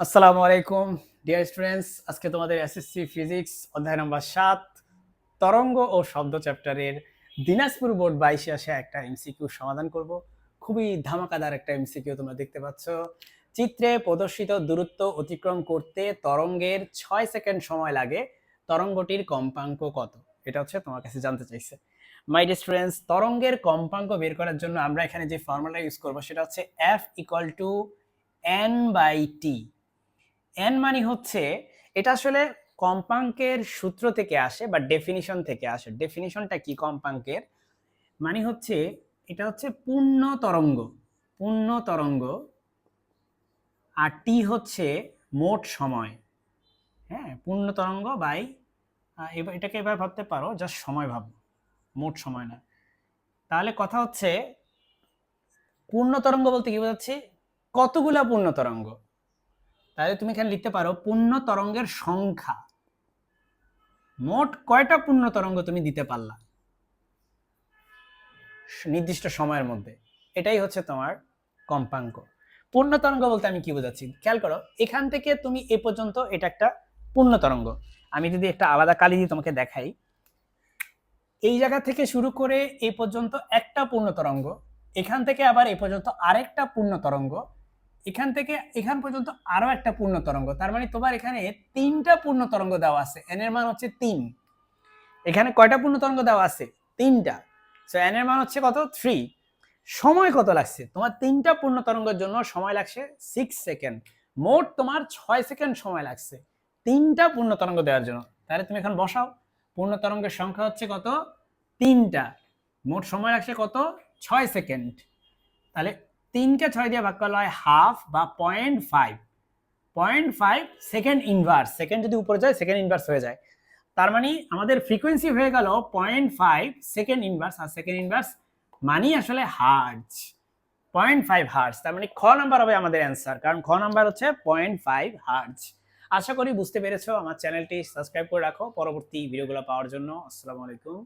আসসালামু আলাইকুম dear students আজকে তোমাদের এসএসসি ফিজিক্স অধ্যায় নম্বর সাত, তরঙ্গ ও শব্দ চ্যাপ্টারের দিনাজপুর বোর্ড বাইশে আসে একটা এমসিকিউ সমাধান করব। খুবই ধামাকাদার একটা এমসিকিউ তোমরা দেখতে পাচ্ছ। চিত্রে প্রদর্শিত দূরত্ব অতিক্রম করতে তরঙ্গের ছয় সেকেন্ড সময় লাগে। তরঙ্গটির কম্পাঙ্ক কত? এটা হচ্ছে তোমার কাছে জানতে চাইছে। মাই স্টুডেন্টস তরঙ্গের কম্পাঙ্ক বের করার জন্য আমরা এখানে যে ফর্মুলা ইউজ করব সেটা হচ্ছে F equal to N by T N মানে হচ্ছে, এটা আসলে কম্পাঙ্কের সূত্র থেকে আসে বা ডেফিনিশন থেকে আসে। ডেফিনিশনটা কি কম্পাঙ্কের? মানে হচ্ছে, এটা হচ্ছে পূর্ণ তরঙ্গ। পূর্ণ তরঙ্গ আর টি হচ্ছে মোট সময়। হ্যাঁ পূর্ণ তরঙ্গ বাই এটাকে এবার ভাবতে পারো জাস্ট সময় ভাবো। মোট সময় না। তাহলে কথা হচ্ছে, পূর্ণ তরঙ্গ বলতে কি বোঝাচ্ছি? কতগুলা পূর্ণ তরঙ্গ? তাহলে তুমি এখানে লিখতে পারো পূর্ণ তরঙ্গের সংখ্যা। মোট কয়টা পূর্ণ তরঙ্গ তুমি দিতে পারলা? নির্দিষ্ট সময়ের মধ্যে। এটাই হচ্ছে তোমার কম্পাঙ্ক। পূর্ণ তরঙ্গ বলতে আমি কি বোঝাচ্ছি? খেয়াল করো, এখান থেকে তুমি এ পর্যন্ত এটা একটা পূর্ণ তরঙ্গ। আমি যদি একটা আলাদা কালি দিয়ে তোমাকে দেখাই, এই জায়গা থেকে শুরু করে এই পর্যন্ত একটা পূর্ণ তরঙ্গ, এখান থেকে আবার এই পর্যন্ত আরেকটা পূর্ণ তরঙ্গ এখান থেকে এখান পর্যন্ত আরও একটা পূর্ণ তরঙ্গ। তার মানে তোমার এখানে তিনটা পূর্ণ তরঙ্গ দেওয়া আছে। এন এর মান হচ্ছে তিন। এখানে কয়টা পূর্ণ তরঙ্গ দেওয়া আছে? তিনটা। সো এন এর মান হচ্ছে কত? থ্রি সময় কত লাগছে? তোমার তিনটা পূর্ণ তরঙ্গের জন্য সময় লাগছে সিক্স সেকেন্ড মোট তোমার ছয় সেকেন্ড সময় লাগছে। তিনটা পূর্ণ তরঙ্গ দেওয়ার জন্য। তাহলে তুমি এখন বসাও। পূর্ণ তরঙ্গের সংখ্যা হচ্ছে কত? তিনটা। মোট সময় লাগছে কত? ছয় সেকেন্ড তাহলে তিনকে ছয় দিয়ে ভাগ করলে হয় হাফ বা point five point five second inverse second যদি উপরে যায় সেকেন্ড ইনভার্স হয়ে যায়। তার মানে আমাদের ফ্রিকোয়েন্সি হয়ে গেল পয়েন্ট ফাইভ সেকেন্ড ইনভার্স আর সেকেন্ড ইনভার্স মানি আসলে হার্জ পয়েন্ট ফাইভ হার্জ তার মানে খ নাম্বার হবে আমাদের অ্যান্সার কারণ খ নাম্বার হচ্ছে পয়েন্ট ফাইভ হার্জ আশা করি বুঝতে পেরেছ। আমার চ্যানেলটি সাবস্ক্রাইব করে রাখো। পরবর্তী ভিডিওগুলো পাওয়ার জন্য। আসসালামু আলাইকুম।